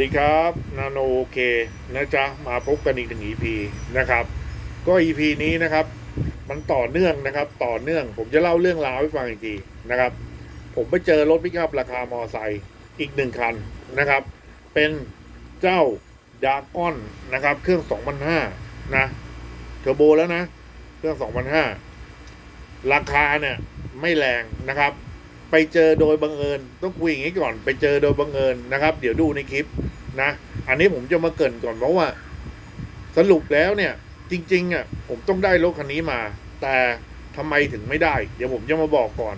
สดีครับนาโนโอเคนะจ๊ะ มาพบกันอีกหนึ่ง EP นะครับ ก็ EP นี้นะครับ มันต่อเนื่องนะครับ ต่อเนื่อง ผมจะเล่าเรื่องราวให้ฟังอีกทีนะครับ ผมไปเจอรถปิกอัพราคามอไซค์อีกหนึ่งคันนะครับ เป็นเจ้าดาก้อนนะครับ เครื่อง2,500นะเทอร์โบแล้วนะ เครื่อง2,500ราคาเนี่ยไม่แรงนะครับไปเจอโดยบังเอิญต้องคุยอย่างนี้ก่อน ไปเจอโดยบังเอิญนะครับ เดี๋ยวดูในคลิป นะ อันนี้ผมจะมาเกินก่อนเพราะว่า สรุปแล้วเนี่ย จริงๆอะผมต้องได้รถคันนี้มา แต่ทำไมถึงไม่ได้ เดี๋ยวผมจะมาบอกก่อน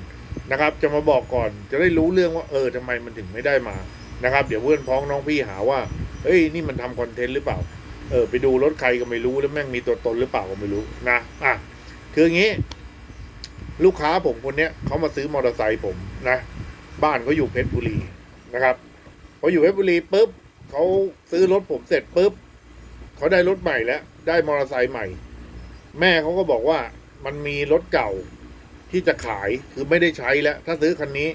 นะครับ จะมาบอกก่อนจะได้รู้เรื่องว่าเออทำไมมันถึงไม่ได้มานะครับ เดี๋ยวเพื่อนพ้องน้องพี่หาว่าเอ้ยนี่มันทำคอนเทนต์หรือเปล่า เออ ไปดูรถใครก็ไม่รู้แล้วแม่งมีตัวตนหรือเปล่าก็ไม่รู้นะอะคืออย่างนี้ ลูกค้าผมคนเนี้ยเขามาซื้อมอเตอร์ไซค์ผมนะ บ้านเขาอยู่เพชรบุรีนะครับพออยู่เพชรบุรีปุ๊บ เขาซื้อรถผมเสร็จปุ๊บเขาได้รถใหม่แล้ว ได้มอเตอร์ไซค์ใหม่ แม่เขาก็บอกว่ามันมีรถเก่าที่จะขายคือไม่ได้ใช้แล้ว ถ้าซื้อคันนี้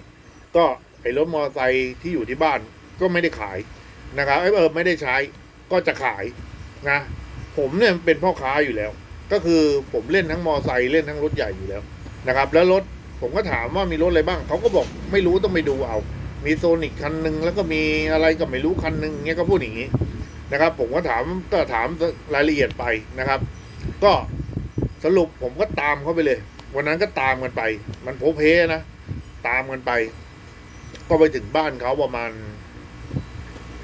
ก็ไอ้รถมอเตอร์ไซค์ที่อยู่ที่บ้านก็ไม่ได้ขายนะครับเอยเออไม่ได้ใช้ก็จะขายนะผมเนี่ยเป็นพ่อค้าอยู่แล้ว ก็คือผมเล่นทั้งมอเตอร์ไซค์เล่นทั้งรถใหญ่อยู่แล้วนะครับ แล้วรถผมก็ถามว่ามีรถอะไรบ้างเขาก็บอกไม่รู้ต้องไปดูเอา มีโซนิกคันหนึ่งแล้วก็มีอะไรก็ไม่รู้คันหนึ่งเงี้ยก็พูดอย่างนี้นะครับ ผมก็ถามก็ถามรายละเอียดไปนะครับ ก็สรุปผมก็ตามเขาไปเลย วันนั้นก็ตามกันไป มันโพเพนะตามกันไป ก็ไปถึงบ้านเขาประมาณ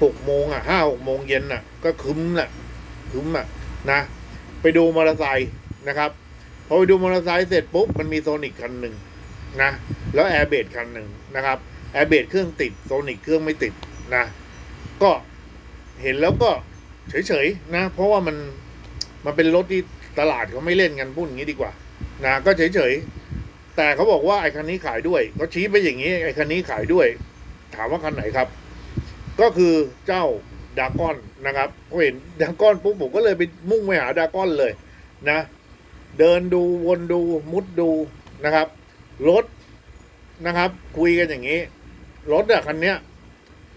หกโมงอะห้าหกโมงเย็นอะ ก็คึมแหละคึมอะนะ ไปดูมอเตอร์ไซค์นะครับพอไปดูมอเตอร์ไซค์เสร็จปุ๊บมันมีโซนิกคันหนึ่งนะแล้วแอร์เบดคันหนึ่งนะครับ แอร์เบดเครื่องติดโซนิกเครื่องไม่ติดนะ ก็เห็นแล้วก็เฉยๆนะ เพราะว่ามันมันเป็นรถที่ตลาดเขาไม่เล่นกันพูดอย่างนี้ดีกว่า นะก็เฉยๆแต่เขาบอกว่าไอ้คันนี้ขายด้วยเขาชี้ไปอย่างนี้ไอ้คันนี้ขายด้วย ถามว่าคันไหนครับ ก็คือเจ้าดากอนนะครับพอเห็นดากอนปุ๊บผมก็เลยไปมุ่งไปหาดากอนเลยนะ เดินดูวนดูมุดดูนะครับรถนะครับ คุยกันอย่างนี้ รถอะคันเนี้ย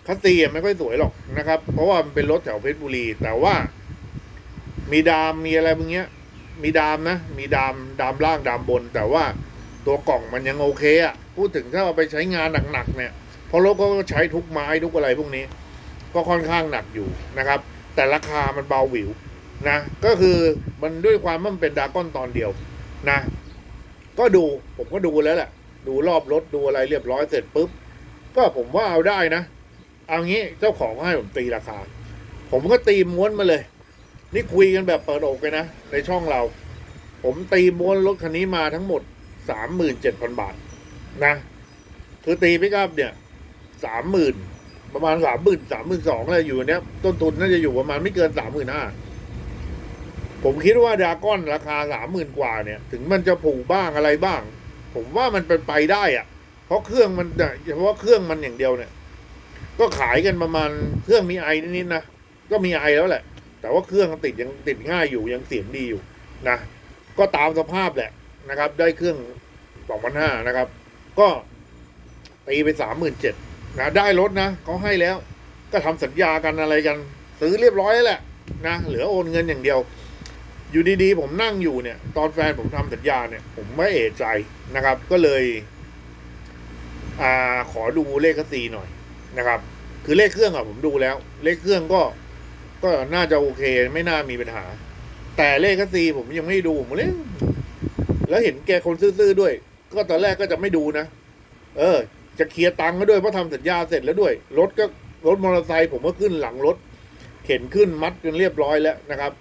คัสซีอะไม่ค่อยสวยหรอกนะครับ เพราะว่ามันเป็นรถแถวเพชรบุรี แต่ว่า มีดามมีอะไรพวกเนี้ย มีดามนะ มีดามดามล่างดามบน แต่ว่าตัวกล่องมันยังโอเคอะพูดถึงถ้าเอาไปใช้งานหนักๆเนี่ยเพราะรถก็ใช้ทุกไม้ทุกอะไรพวกนี้ ก็ค่อนข้างหนักอยู่นะครับ แต่ราคามันเบาหวิวนะก็คือมันด้วยความมันเป็นดาก้อนตอนเดียวนะ ก็ดูผมก็ดูแล้วแหละดูรอบรถดูอะไรเรียบร้อยเสร็จปุ๊บ ก็ผมว่าเอาได้นะ เอางี้เจ้าของให้ผมตีราคา ผมก็ตีม้วนมาเลย นี่คุยกันแบบเปิดอกเลยนะ ในช่องเรา ผมตีม้วนรถคันนี้มาทั้งหมดสามหมื่นเจ็ดพันบาท นะ คือตีพิกอัพเนี่ยสามหมื่นประมาณสามหมื่นสามหมื่นสองอะไรอยู่เนี้ย ต้นทุนน่าจะอยู่ประมาณไม่เกินสามหมื่นห้าผมคิดว่าดาก้อนราคาสามหมื่นกว่าเนี่ย ถึงมันจะผูกบ้างอะไรบ้าง ผมว่ามันเป็นไปได้อะ เพราะเครื่องมันเนี่ยเฉพาะเครื่องมันอย่างเดียวเนี่ย ก็ขายกันประมาณเครื่องมีไอนิดๆนะก็มีไอแล้วแหละ แต่ว่าเครื่องติดยังติดง่ายอยู่ยังเสียงดีอยู่นะก็ตามสภาพแหละนะครับ ได้เครื่องสองพันห้านะครับ ก็ตีไปสามหมื่นเจ็ดนะได้รถนะเขาให้แล้ว ก็ทำสัญญากันอะไรกัน ซื้อเรียบร้อยแล้วแหละนะเหลือโอนเงินอย่างเดียว อยู่ดีๆ ผมนั่งอยู่เนี่ย ตอนแฟนผมทำสัญญาเนี่ย ผมไม่เอะใจนะครับ ก็เลย อ่าขอดูเลขคัสซีหน่อยนะครับ คือเลขเครื่องอะผมดูแล้ว เลขเครื่องก็ ก็น่าจะโอเค ไม่น่ามีปัญหา แต่เลขคัสซีผมยังไม่ดูผมเลยแล้วเห็นแกคนซื่อๆด้วย ก็ตอนแรกก็จะไม่ดูนะเออ จะเคลียร์ตังค์ก็ด้วยเพราะทำสัญญาเสร็จแล้วด้วยรถก็รถมอเตอร์ไซค์ผมก็ขึ้นหลังรถ เข็นขึ้นมัดจนเรียบร้อยแล้วนะครับ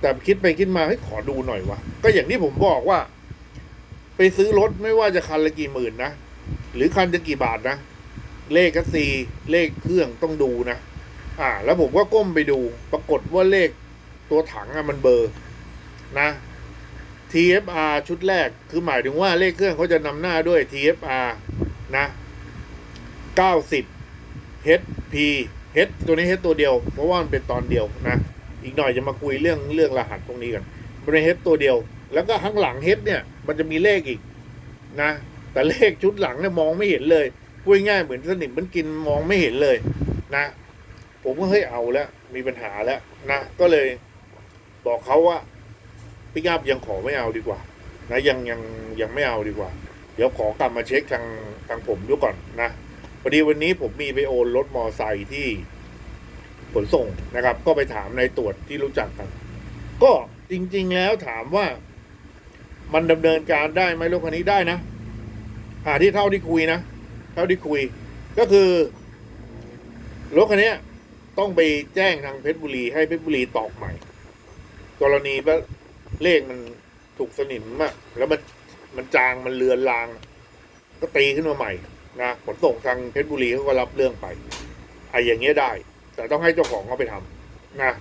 แต่คิดไปคิดมาให้ขอดูหน่อยวะก็อย่างที่ผมบอกว่า ไปซื้อรถไม่ว่าจะคันละกี่หมื่นนะ หรือคันจะกี่บาทนะ เลขคัสซีเลขเครื่องต้องดูนะ อ่า แล้วผมก็ก้มไปดู ปรากฏว่าเลขตัวถังอะมันเบอร์นะ TFR ชุดแรกคือหมายถึงว่าเลขเครื่องเขาจะนำหน้าด้วย TFR นะ90 HP H ตัวนี้ H ตัวเดียว เพราะว่ามันเป็นตอนเดียวนะ อีกหน่อยจะมาคุยเรื่องเรื่องรหัสพวกนี้กันมันเป็น H ตัวเดียว แล้วก็ข้างหลัง H เนี่ย มันจะมีเลขอีกนะ แต่เลขชุดหลังเนี่ยมองไม่เห็นเลยพูดง่ายเหมือนสนิมมันกินมองไม่เห็นเลยนะ ผมก็เฮ้ยเอาแล้วมีปัญหาแล้วนะก็เลยบอกเขาว่าปิกอัพยังขอไม่เอาดีกว่า นะยังยังยังไม่เอาดีกว่า เดี๋ยวขอกลับมาเช็คทางทางผมดูก่อนนะพอดีวันนี้ผมมีไปโอนรถมอไซค์ที่ขนส่งนะครับ ก็ไปถามในายตรวจที่รู้จักกัน ก็จริง ๆ แล้วถามว่า มันดำเนินการได้ไหมรถคันนี้ได้นะ หาที่เท่าที่คุยนะ เท่าที่คุย ก็คือรถคันนี้ต้องไปแจ้งทางเพชรบุรีให้เพชรบุรีตอกใหม่ กรณีว่าเลขมันถูกสนิมมากแล้วมันมันจางมันเลือนลาง ก็ตีขึ้นมาใหม่นะขนส่งทางเพชรบุรีเขาก็รับเรื่องไปไอ้อย่างเงี้ยได้ แต่ต้องให้เจ้าของเขาไปทำนะ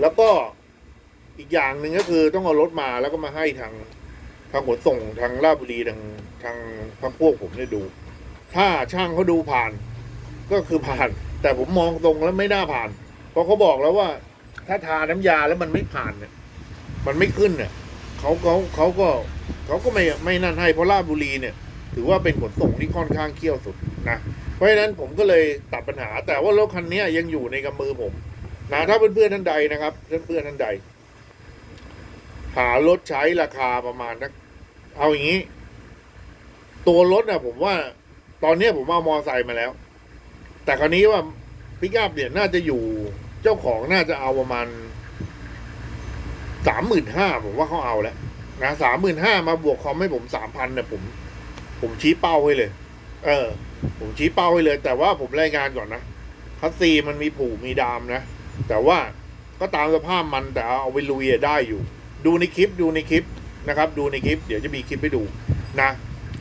แล้วก็อีกอย่างหนึ่งก็คือต้องเอารถมาแล้วก็มาให้ทาง ทางขนส่งทางราชบุรีทางทางทางพวกผมเนี่ยดู ถ้าช่างเขาดูผ่าน ก็คือผ่าน แต่ผมมองตรงแล้วไม่น่าผ่าน เพราะเขาบอกแล้วว่า ถ้าทาน้ำยาแล้วมันไม่ผ่านเนี่ย มันไม่ขึ้นเนี่ยเขาเขาเขาก็เขาก็ไม่ไม่นั่นให้เพราะราชบุรีเนี่ย ถือว่าเป็นขนส่งที่ค่อนข้างเขี้ยวสุดนะเพราะฉะนั้นผมก็เลยตัดปัญหา แต่ว่ารถคันนี้ยังอยู่ในกำมือผมนะถ้าเพื่อนๆท่านใดนะครับเพื่อนๆท่านใด หารถใช้ราคาประมาณนัก เอาอย่างนี้ ตัวรถน่ะผมว่า ตอนเนี้ยผมเอามอไซค์มาแล้ว แต่คราวนี้ว่าปิกอัพเนี่ยน่าจะอยู่ เจ้าของน่าจะเอาประมาณสามหมื่นห้าผมว่าเขาเอาแล้วนะสามหมื่นห้ามาบวกคอมให้ผมสามพันเนี่ยผม ผมชี้เป้าให้เลย เออ ผมชี้เป้าให้เลย แต่ว่าผมรายงานก่อนนะคัสซีมันมีผูมีดามนะ แต่ว่าก็ตามสภาพมันแต่เอาไปลุยได้อยู่ ดูในคลิปดูในคลิป นะครับ ดูในคลิป เดี๋ยวจะมีคลิปให้ดูนะ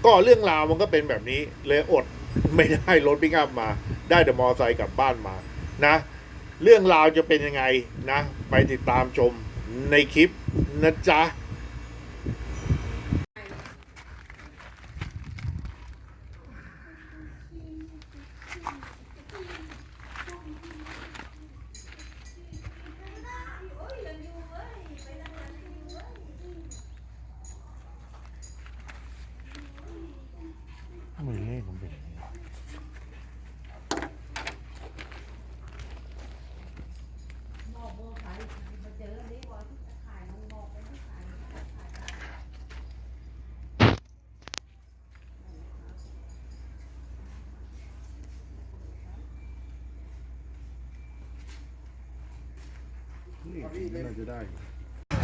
ก็เรื่องราวมันก็เป็นแบบนี้เลยอดไม่ได้รถปิกอัพมา ได้แต่มอไซค์กลับบ้านมานะ เรื่องราวจะเป็นยังไงนะ ไปติดตามชมในคลิปนะจ๊ะ มือเลขผมเป็นอย่างนี้วะ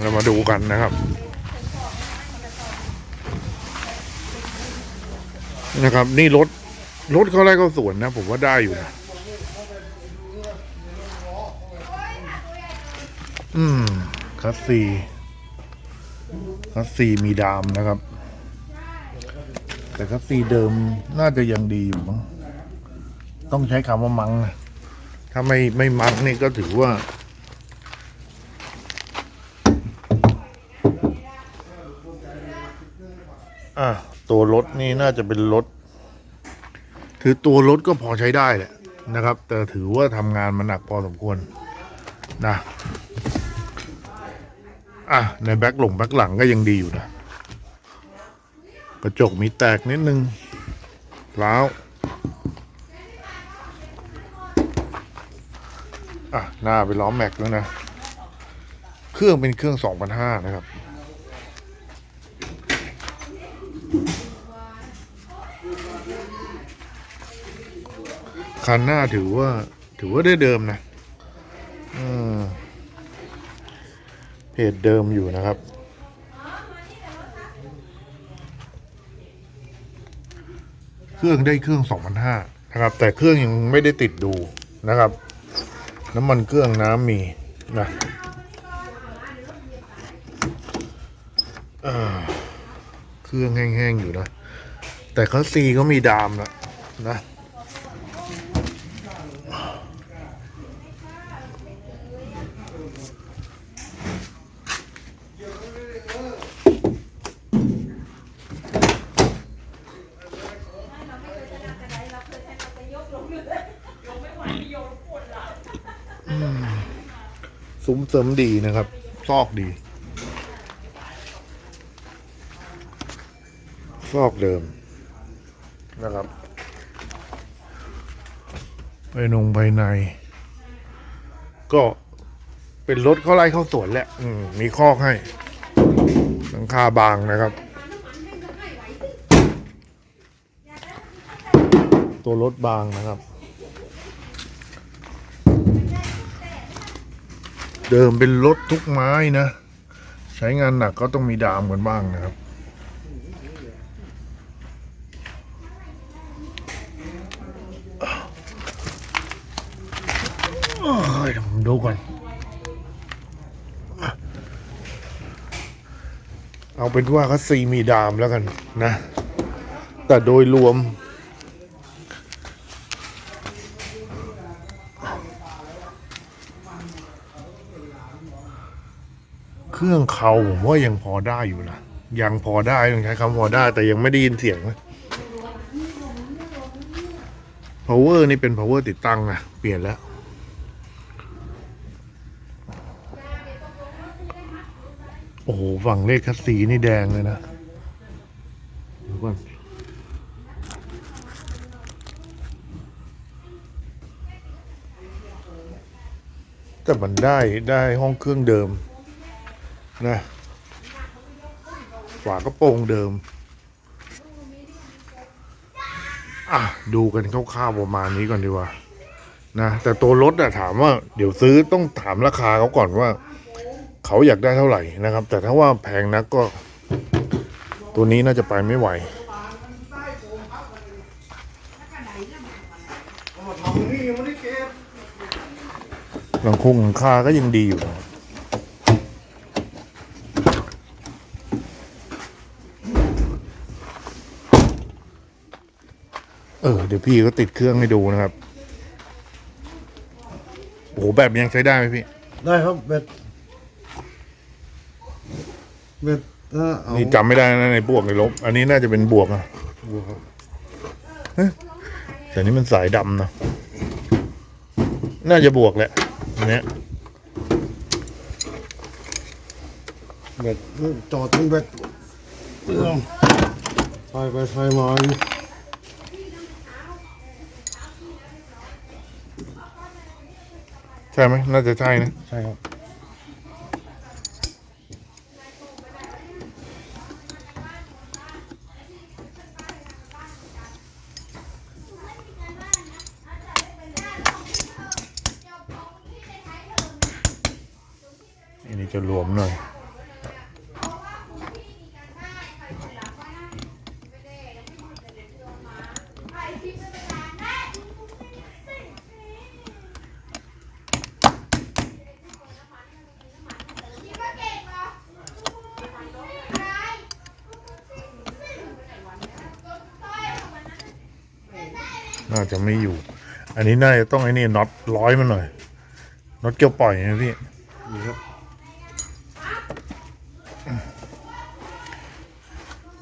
เรามาดูกันนะครับนะครับ นี่รถรถเขาไล่เข้าสวนนะ ผมว่าได้อยู่นะอืมคัสซีคัสซีมีดามนะครับ แต่คัสซีเดิมน่าจะยังดีอยู่มั้งต้องใช้คำว่ามังนะถ้าไม่ไม่มังนี่ก็ถือว่า อะตัวรถนี่น่าจะเป็นรถ คือตัวรถก็พอใช้ได้แหละนะครับ แต่ถือว่าทำงานมันหนักพอสมควรนะอะในแบ็คหลงแบ็คหลังก็ยังดีอยู่นะ กระจกมีแตกนิดนึงแล้วอะหน้าไปล้อมแม็กแล้วนะ เครื่องเป็นเครื่อง 2,500 นะครับ คันหน้าถือว่า ถือว่าได้เดิมนะเพจเดิมอยู่นะครับ เครื่องได้เครื่องสองพันห้านะครับ แต่เครื่องยังไม่ได้ติดดูนะครับ น้ำมันเครื่องน้ำมีนะเครื่องแห้งๆอยู่นะ แต่คัสซีก็มีดามนะนะ เสริมดีนะครับ ซอกดี ซอกเดิมนะครับไปนงภายใน ก็เป็นรถเข้าไร่เข้าสวนแหละ อืม มีคอกให้หลังคาบางนะครับ ตัวรถบางนะครับ เดิมเป็นรถทุกไม้นะ ใช้งานหนักก็ต้องมีดามกันบ้างนะครับโอ้ยผมดูก่อน เอาเป็นว่าคัสซีมีดามแล้วกันนะ แต่โดยรวม รื่องเขาผมว่ายังพอได้อยู่นะยังพอได้ต้องใช้คำพอได้ แต่ยังไม่ได้ยินเสียงนะ power นี่เป็น power ติดตั้งนะ เปลี่ยนแล้ว โอ้โห ฝั่งเลขคัสซีนี่แดงเลยนะเดี๋ยวก่อนแต่มันได้ได้ห้องเครื่องเดิม นะฝากระโปรงเดิม อะ ดูกันคร่าวๆประมาณนี้ก่อนดีกว่า นะ แต่ตัวรถอะถามว่า เดี๋ยวซื้อต้องถามราคาเขาก่อนว่า เขาอยากได้เท่าไหร่นะครับ แต่ถ้าว่าแพงนักก็ ตัวนี้น่าจะไปไม่ไหวหลังคงหลังคาก็ยังดีอยู่นะครับ เออเดี๋ยวพี่ก็ติดเครื่องให้ดูนะครับโอ้โหแบบยังใช้ได้ไหมพี่ ได้ครับเบ็ดเบ็ดถ้าเอานี่จำไม่ได้นะในบวกในลบ อันนี้น่าจะเป็นบวกนะบวกครับแต่นี่มันสายดำนะน่าจะบวกแหละอันเนี้ยเบ็ดจอดทั้งเบ็ดเรื่องไฟไปไฟมาอยู่ ใช่ไหมน่าจะใช่นะ ใช่ครับ อันนี้จะรวมหน่อย น่า จะไม่อยู่ อันนี้น่าจะต้องไอ้นี่น็อตร้อยมันหน่อยน็อตเกี่ยวปล่อยนะพี่นี่ครับ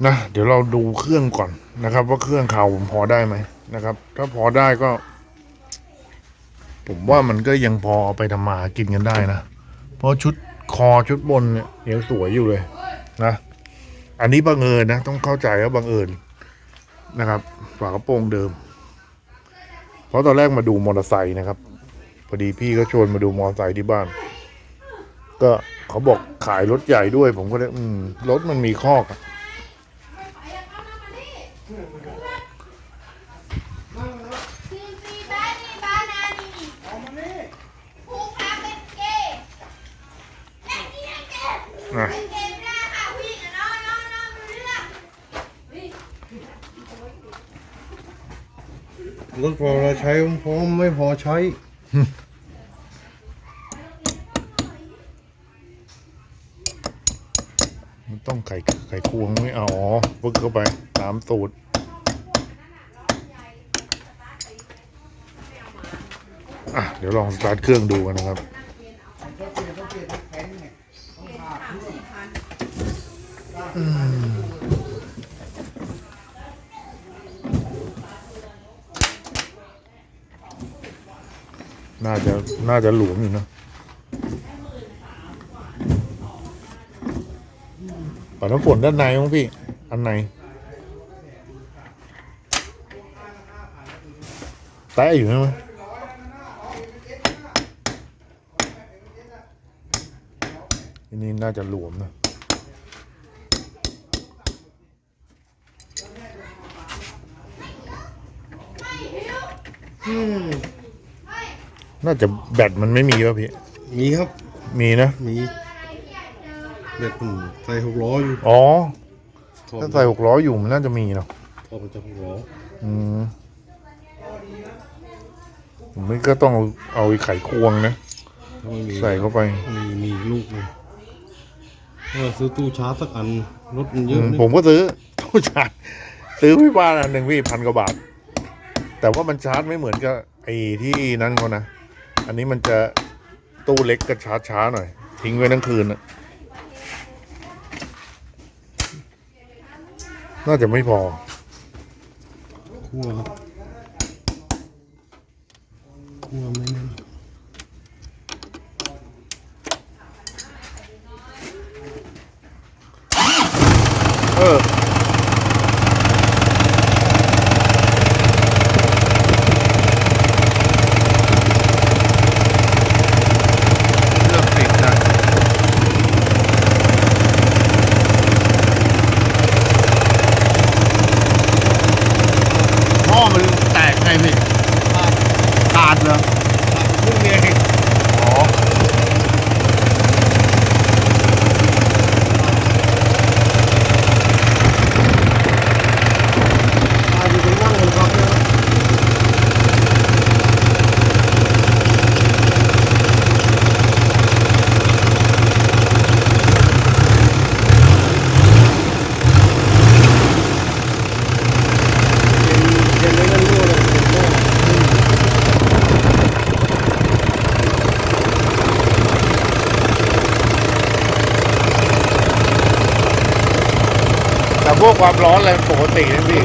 นะเดี๋ยวเราดูเครื่องก่อนนะครับ ว่าเครื่องเขาผมพอได้ไหมนะครับ ถ้าพอได้ก็ ผมว่ามันก็ยังพอเอาไปทำมาหากินกันได้นะ เพราะชุดคอชุดบนเนี่ยยังสวยอยู่เลยนะอันนี้บังเอิญนะ ต้องเข้าใจว่าบังเอิญนะครับฝากระโปรงเดิม เพราะตอนแรกมาดูมอเตอร์ไซค์นะครับ พอดีพี่ก็ชวนมาดูมอเตอร์ไซค์ที่บ้าน ก็เขาบอกขายรถใหญ่ด้วย ผมก็เลยอืมรถมันมีคอกอะอะนี่ยังเกย์ นะ เป็นเกย์ไม่ได้ค่ะผู้หญิงอะน้องน้องน้องดูเรื่อง รถพอเราใช้พร้อมไม่พอใช้ มันต้องไข่ไข่ควงไม่เอาอ๋อปึ๊กเข้าไปตามสูตรอะ เดี๋ยวลองสตาร์ทเครื่องดูกันนะครับอืม น่าจะน่าจะหลวมอยู่นะปัดน้ำฝนด้านในมั้งพี่ อันในแตะอยู่ใช่ไหมอันนี้น่าจะหลวมนะอืม น่าจะแบตมันไม่มีวะพี่ มีครับ มีนะ มีเด็กผมใส่หกล้ออยู่อ๋อ ถอดถ้าใส่หกล้ออยู่มันน่าจะมีเนาะ ถอดมาจากหกล้ออืมผมไม่ก็ต้องเอาเอาไอ้ไขควงนะ ถ้าไม่มีใส่เข้าไปมีมีลูกเลยเออซื้อตู้ชาร์จสักอันรถมันเยอือะมนี่ผมก็ซื้อตู้ชาร์จซื้อพี่บ้านอันหนึ่งพี่พันกว่าบาท แต่ว่ามันชาร์จไม่เหมือนกับไอ้ที่นั่นเขานะ อันนี้มันจะตู้เล็กก็ชาร์จช้าหน่อย ทิ้งไว้ทั้งคืนนะน่าจะไม่พอคั่วครับคั่วไม่แน่น เออ เลือกติดนะท่อมันแตกไงพี่ขาดเหรอ ลูกเอง อ๋อ ตายอยู่ตรงนั่งบนครับเนี่ย เย็นเลยนั่นรั่วเลยเย็นรั่ว แต่ พวกความร้อนอะไรปกตินะพี่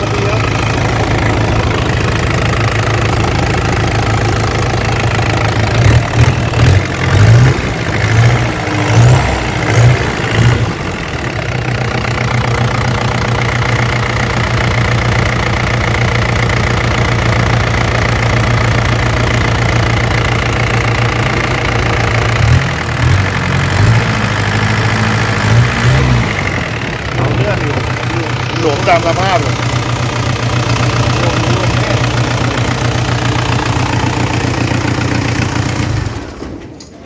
เอาเรื่องอยู่หลวม ตามสภาพเลย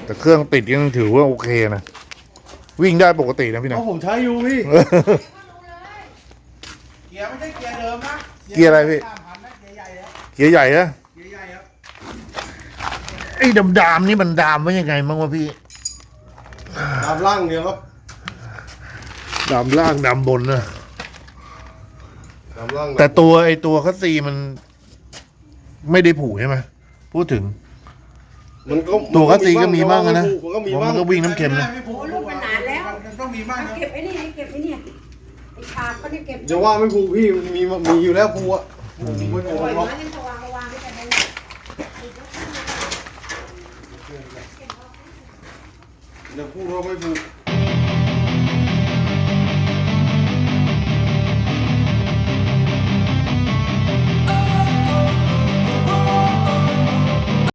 แต่เครื่องติดยังถือว่าโอเคนะ วิ่งได้ปกตินะพี่เพนะราะผมใช้อยู่พี่เกียร์ไม่ใช่เกียร์เดิมนะเกียร์อะไรพี่สามพันนะเกียร์ใหญ่อะเกียร์ใหญ่นะเกียร์ใหญ่ครับไอ้ดำๆนี่มันดามไว้ยังไงบ้างวะพี่ตามร่างเดียวครับดำล่างดำบนนะ ตามร่างแต่ตัวไอ้ตัวคัสซีมัน ไม่ได้ผูกใช่ไหมพูดถึง มันก็ตัวคัสซีก็มีบ้างนะมันก็มีเพราะบ้ามังนก็วิ่งน้ำเค็มนะไม่ผูกโอ้ลูกมันนานแล้ว มันต้องมีบ้างเอานะเก็บไอ้นี่ให้เก็บไอ้นี่ไอ้ฉากก็ได้เก็บอย่าว่าไม่ผูกพี่มันมีมีอยู่แล้วผูกอะผูกไม่ผูกปล่อยหรอกไม้นั่นสว่างระวางไว้กันเลยอย่าพูดว่าไม่ผูก